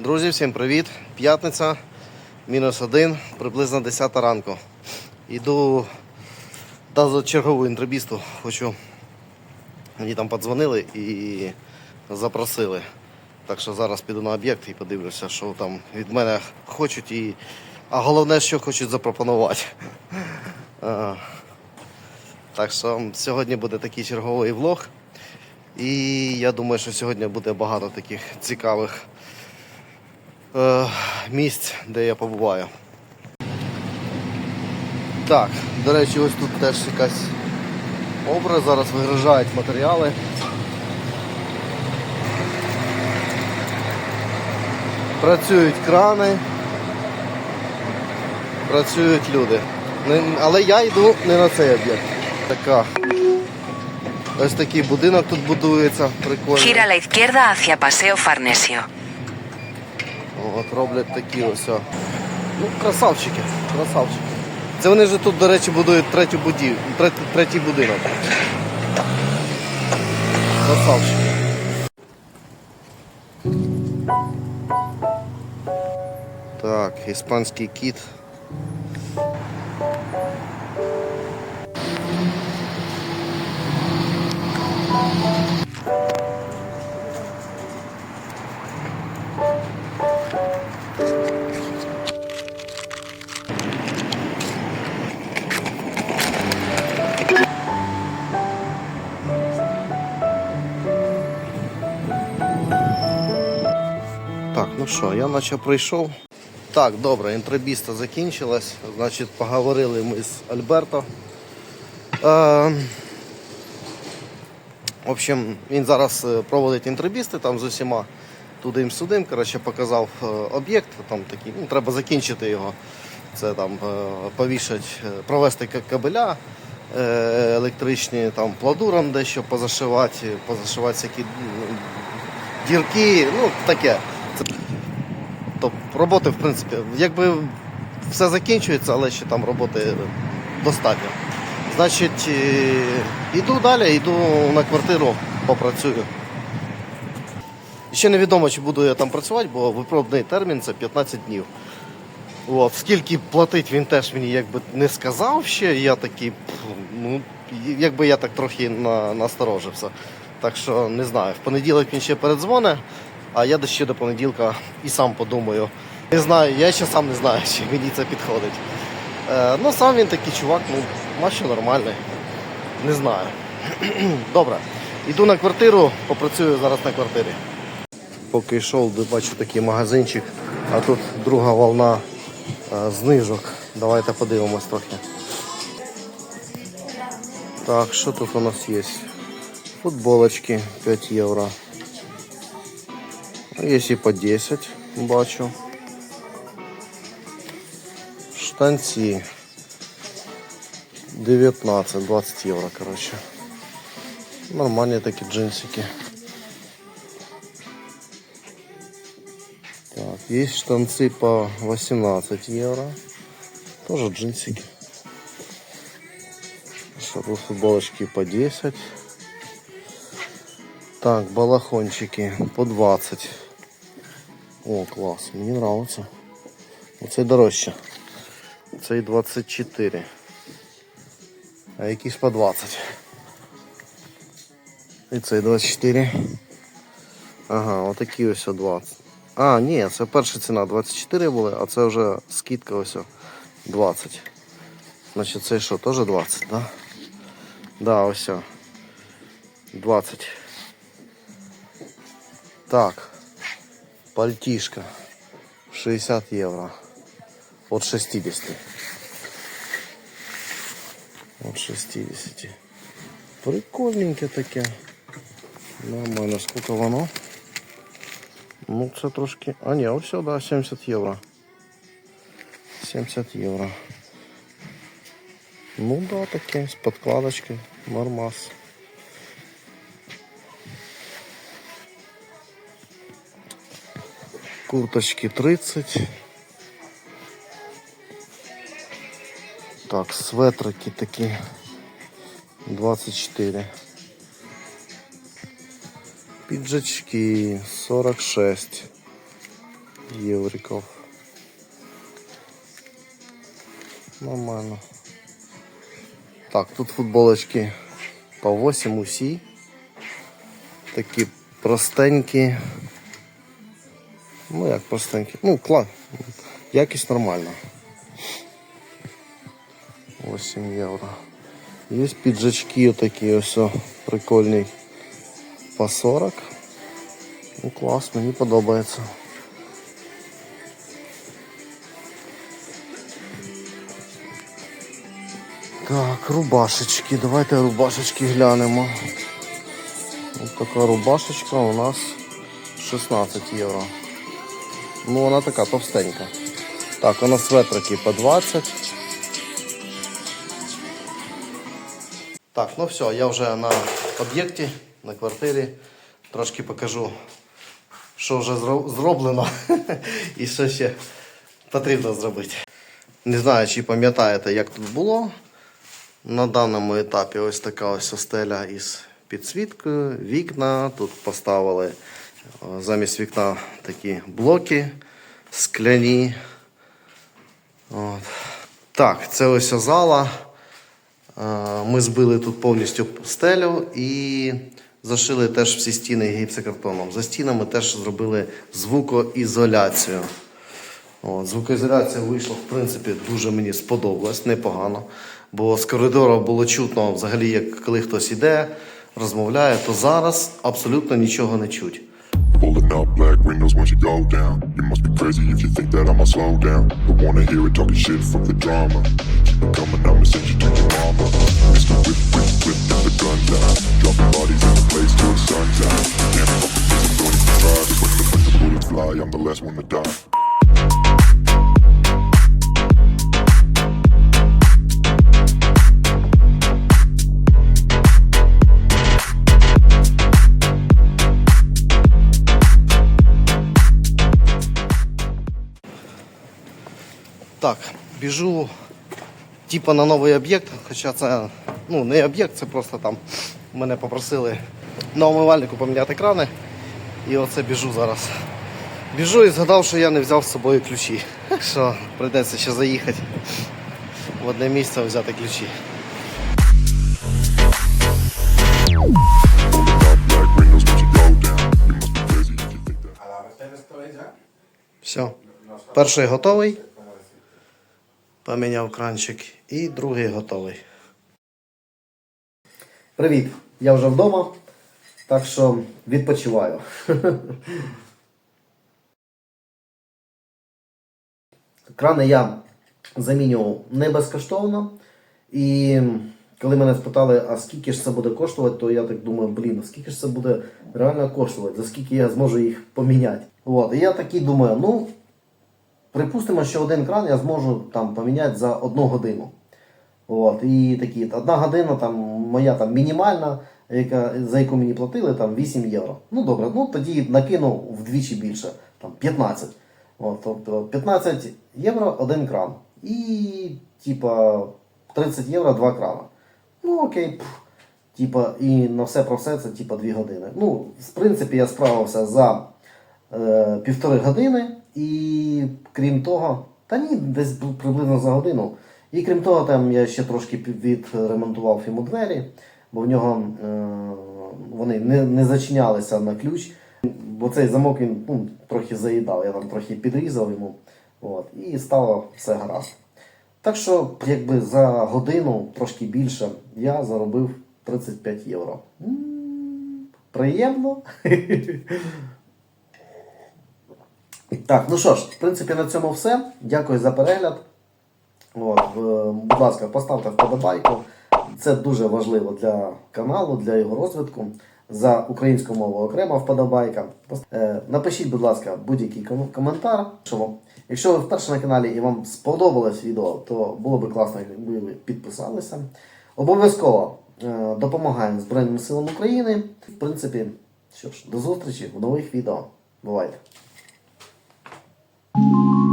Друзі, всім привіт! П'ятниця, мінус один, приблизно 10 ранку. Іду до чергову інтербісту. Хочу. Мені там подзвонили і запросили. Так що зараз піду на об'єкт і подивлюся, що там від мене хочуть і. А головне, що хочуть запропонувати. Так що сьогодні буде такий черговий влог. І я думаю, що сьогодні буде багато таких цікавих е, місць, де я побуваю. Так, до речі, ось тут теж якась образ, зараз вигружають матеріали. Працюють крани, працюють люди. Але я йду не на цей об'єкт. Така. Ось такий будинок тут будується, прикольний. Gira la izquierda hacia Paseo Farnesio. От роблять такі ось. Ну, красавчики, красавчики. Це вони вже тут, до речі, будують третю будів... третій, третій будинок. Красавчики. Так, іспанський кіт. Що, я наче прийшов. Так, добре, інтрибіста закінчилась. Значить, поговорили ми з Альберто. Е, в общем, він зараз е, проводить інтрибісти там з усіма туди сюди. Коротше, показав е, об'єкт. Там такий, ну, треба закінчити його. Це там е, повішать, провести кабеля електричні, там пладуром дещо позашивати, позашивати всякі дірки, ну таке. Роботи, в принципі, якби все закінчується, але ще там роботи достатньо. Значить, е, йду далі, йду на квартиру, попрацюю. Ще невідомо, чи буду я там працювати, бо випробний термін це 15 днів. От, скільки платить він теж мені якби не сказав ще. Я такий, ну, якби я так трохи на, насторожився. Так що не знаю. В понеділок він ще передзвоне, а я ще до понеділка і сам подумаю. Не знаю, я ще сам не знаю, чи мені це підходить. Е, ну, сам він такий чувак, ну, наче нормальний. Не знаю. Добре. Йду на квартиру, попрацюю зараз на квартирі. Поки йшов, бачу такий магазинчик, а тут друга волна е, знижок. Давайте подивимось трохи. Так, що тут у нас є? Футболочки 5 євро. Є і по 10, бачу. Штанці 19-20 євро, коротше. Нормальні такі джинсики. Так, есть штанцы по 18 евро. Тоже джинсики. Что тут футболочки по 10. Так, балахончики по 20. О, класс, мені нравится. Оце дорожче. Цей 24. А якісь по 20. І цей 24. Ага, отакі ось о 20. А, ні, це перша ціна 24 були, а це вже скидка ось о 20. Значить, це що, теж 20, да? Да, ось. о. 20. Так. Пальтишка. 60 євро. От 60. От 60. Прикольненьке таке. Нормально, скільки воно? Ну, це трошки. А ні, ось сюди да, 70 євро. 70 євро. Ну да, таке, з подкладочкою. Нормас. Курточки 30. Так, светрики такі 24. Піджачки 46. євриків. Нормально. Так, тут футболочки по 8 усі. Такі простенькі. Ну як простенькі. Ну, клас. Якість нормальна. 8 євро. Є піджачки такі ось прикольні по 40. Ну клас, мені подобається. Так, рубашечки. Давайте рубашечки глянемо. Ось така рубашечка у нас 16 євро. Ну вона така товстенька. Так, нас светрики по 20. Так, ну все, я вже на об'єкті, на квартирі. Трошки покажу, що вже зроблено і що ще потрібно зробити. Не знаю, чи пам'ятаєте, як тут було. На даному етапі ось така ось остеля із підсвіткою, вікна. Тут поставили замість вікна такі блоки скляні. От. Так, це ось зала. Е, Ми збили тут повністю стелю і зашили теж всі стіни гіпсокартоном. За стінами теж зробили звукоізоляцію. От, звукоізоляція вийшла, в принципі, дуже мені сподобалась, непогано. Бо з коридору було чутно, взагалі, як коли хтось іде, розмовляє, то зараз абсолютно нічого не чуть. Pulling up black windows once you go down. You must be crazy if you think that I'ma slow down. Don't wanna hear it talking shit from the drama. Keep it coming, I'ma send you to your mama. Mr. Whip, whip, whip, and the guns out. Dropping bodies in the place till the sun's out. Can't fuck with this, I'm going to try. Cause when the bullets fly, I'm the last one to die. Біжу типа на новий об'єкт, хоча це ну, не об'єкт, це просто там мене попросили на умивальнику поміняти крани. І оце біжу зараз. Біжу і згадав, що я не взяв з собою ключі. Що прийдеться ще заїхати в одне місце взяти ключі. Все. Перший готовий. Поміняв кранчик. І другий готовий. Привіт! Я вже вдома. Так що відпочиваю. Крани я замінював не безкоштовно. І коли мене спитали, а скільки ж це буде коштувати, то я так думаю, блін, а скільки ж це буде реально коштувати, за скільки я зможу їх поміняти. От. І я такий думаю, ну, припустимо, що один кран я зможу там поміняти за одну годину. От, і такі, одна година там моя там мінімальна, яка, за яку мені платили, там 8 євро. Ну добре, ну тоді накину вдвічі більше, там 15. От, тобто 15 євро один кран. І типа 30 євро два крана. Ну окей, пф, типа, і на все про все це типа 2 години. Ну, в принципі, я справився за е, півтори години, і крім того, та ні, десь приблизно за годину. І крім того, там я ще трошки відремонтував йому двері, бо в нього е, вони не, не зачинялися на ключ, бо цей замок він ну, трохи заїдав, я там трохи підрізав йому. От, і стало все гаразд. Так що, якби за годину, трошки більше, я заробив 35 євро. М, Приємно. Так, ну що ж, в принципі, на цьому все. Дякую за перегляд. От, будь ласка, поставте вподобайку. Це дуже важливо для каналу, для його розвитку. За українську мову окрема вподобайка. Е, Напишіть, будь ласка, будь-який коментар. Якщо ви вперше на каналі і вам сподобалось відео, то було б класно, якби ви підписалися. Обов'язково е, допомагаємо Збройним силам України. В принципі, що ж, до зустрічі в нових відео. Бувайте! you